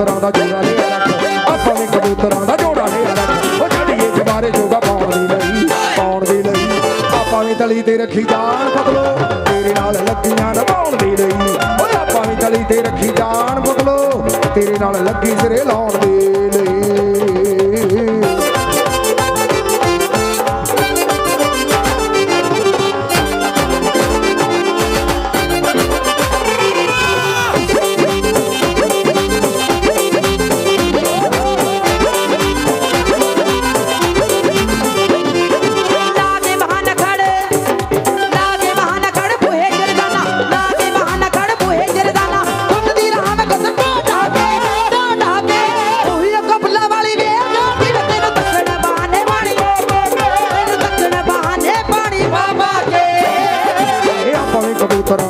ਦਾ ਜੋੜਾ ਲਿਆ ਰੱਖ ਆਪਾਂ ਵੀ ਕਬੂਤਰਾਂ ਦਾ ਜੋੜਾ ਲਿਆ ਰੱਖ ਉਹ ਚੜੀਏ ਜਵਾਰੇ ਜੋਗਾ ਪਾਉਣ ਦੀ ਲਈ ਪਾਉਣ ਦੀ ਲਈ ਆਪਾਂ ਵੀ ਤਲੀ ਤੇ ਰੱਖੀ ਜਾਨ ਬਦਲੋ ਤੇਰੇ ਨਾਲ ਲੱਗੀਆਂ ਨਭਾਉਣ ਦੀ ਲਈ ਓਏ ਆਪਾਂ ਵੀ ਤਲੀ ਤੇ ਰੱਖੀ ਜਾਨ ਬਦਲੋ ਤੇਰੇ ਨਾਲ ਲੱਗੀ ਸਿਰੇ ਲਾਉਣ ਦੇ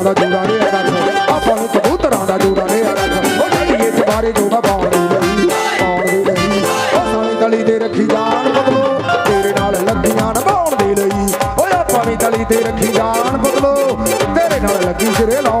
ਕਬੂਤਰਾਂ ਦਾ ਜੋੜਾ ਲਿਆ ਰੱਖ ਆਪਾਂ ਨੂੰ ਕਬੂਤਰਾਂ ਦਾ ਜੋੜਾ ਲਿਆ ਰੱਖ ਉਹ ਚੱਲੀਏ ਸਵਾਰੇ ਜੋੜਾ ਪਾਉਣ ਦੀ ਲਈ ਪਾਉਣ ਦੀ ਲਈ ਉਹ ਸਾਲੀ ਤਲੀ ਤੇ ਰੱਖੀ ਜਾਨ ਬਦਲੋ ਤੇਰੇ ਨਾਲ ਲੱਗੀਆਂ ਨਭਾਉਣ ਦੇ ਲਈ। ਓਏ ਆਪਾਂ ਵੀ ਤਲੀ ਤੇ ਰੱਖੀ ਜਾਣ ਬਦਲੋ ਤੇਰੇ ਨਾਲ ਲੱਗੀ ਸਿਰੇ ਲਾਉਣ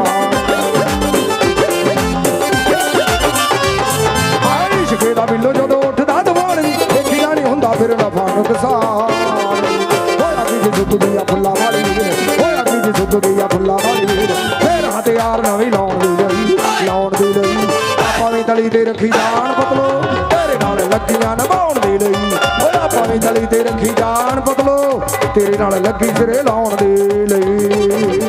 ਹੁੰਦਾ ਫਿਰ ਜਦੋਂ ਉੱਠਦਾ ਤੂਫਾਨ ਨਹੀਂ ਨਹੀਂ ਹੁੰਦਾ ਫਿਰ ਨਫਾਨ ਗੁੱਸਾ ਹੋਇਆ ਕੀ ਜੇ ਸੁੱਕਦੀ ਆ ਫੁੱਲਾਂ ਵਾਲੀ ਵੀਰ ਹੋਇਆ ਕੀ ਜੇ ਸੁੱਕਦੀ ਆ ਫੁੱਲਾਂ ਵਾਲੀ ਵੀਰ ਫੇਰ ਹਥਿਆਰ ਨਵੀਂ ਲਾਉਣ ਦੀ ਲਈ ਲਾਉਣ ਦੀ ਲਈ ਆਪਾਂ ਤਲੀ ਤੇ ਰੱਖੀ ਜਾਣ ਬਦਲੋ, ਤੇਰੇ ਨਾਲ ਲੱਗੀਆਂ ਨਭਾਉਣ ਦੀ ਲਈ ਓਏ ਆਪਾਂ ਵੀ ਤਲੀ ਤੇ ਰੱਖੀ ਜਾਣ ਬਦਲੋ, ਤੇਰੇ ਨਾਲ ਲੱਗੀ ਸਿਰੇ ਲਾਉਣ ਦੇ ਲਈ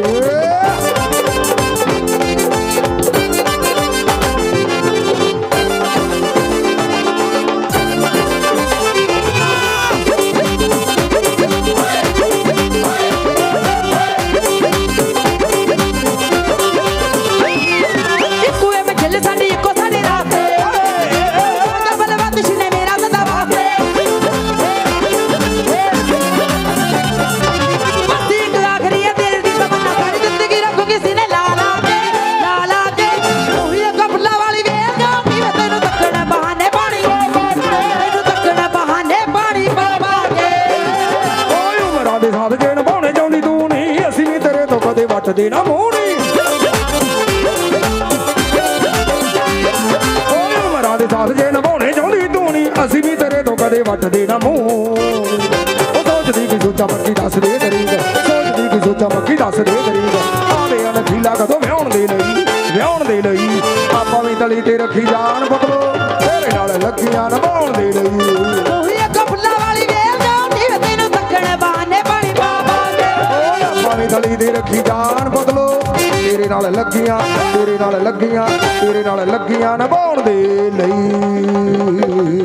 ਤੋਂ ਕਦੇ ਵੱਟਦੇ ਨਾ ਮੂੰਹ ਨਹੀਂ ਓਏ ਉਮਰਾਂ ਦੇ ਸਾਥ ਜੇ ਨਿਭਾਉਣੇ ਚਾਹੁੰਦੀ ਤੂੰ ਨਹੀਂ ਅਸੀਂ ਵੀ ਤੇਰੇ ਤੋਂ ਕਦੇ ਵੱਟਦੇ ਨਾ ਮੂੰਹ। ਉਹ ਸੋਚਦੀ ਕਿ ਸੋਚਾ ਮੱਕੀ ਦੱਸ ਦੇ ਗਰੀਬ ਸੋਚਦੀ ਕਿ ਸੋਚਾ ਮੱਕੀ ਦੱਸ ਦੇ। ਗਰੀਬ ਆਵੇ ਅਨ ਖੀਲਾ ਕਦੋਂ ਵਿਆਹਣ ਦੇ ਲਈ, ਵਿਆਹਣ ਦੇ ਲਈ। ਆਪਾਂ ਵੀ ਤਲੀ ਤੇ ਰੱਖੀ ਜਾਨ ਬਦਲੋ ਤੇਰੇ ਨਾਲ ਲੱਗੀਆਂ ਨਿਭਾਉਣ ਦੇ ਲਈ। ਗਲੀ ਦੇ ਰੱਖੀ ਜਾਨ ਬਦਲੋ। ਤੇਰੇ ਨਾਲ ਲੱਗੀਆਂ, ਤੇਰੇ ਨਾਲ ਲੱਗੀਆਂ, ਤੇਰੇ ਨਾਲ ਲੱਗੀਆਂ ਨਿਭਾਉਣ ਦੇ ਲਈ।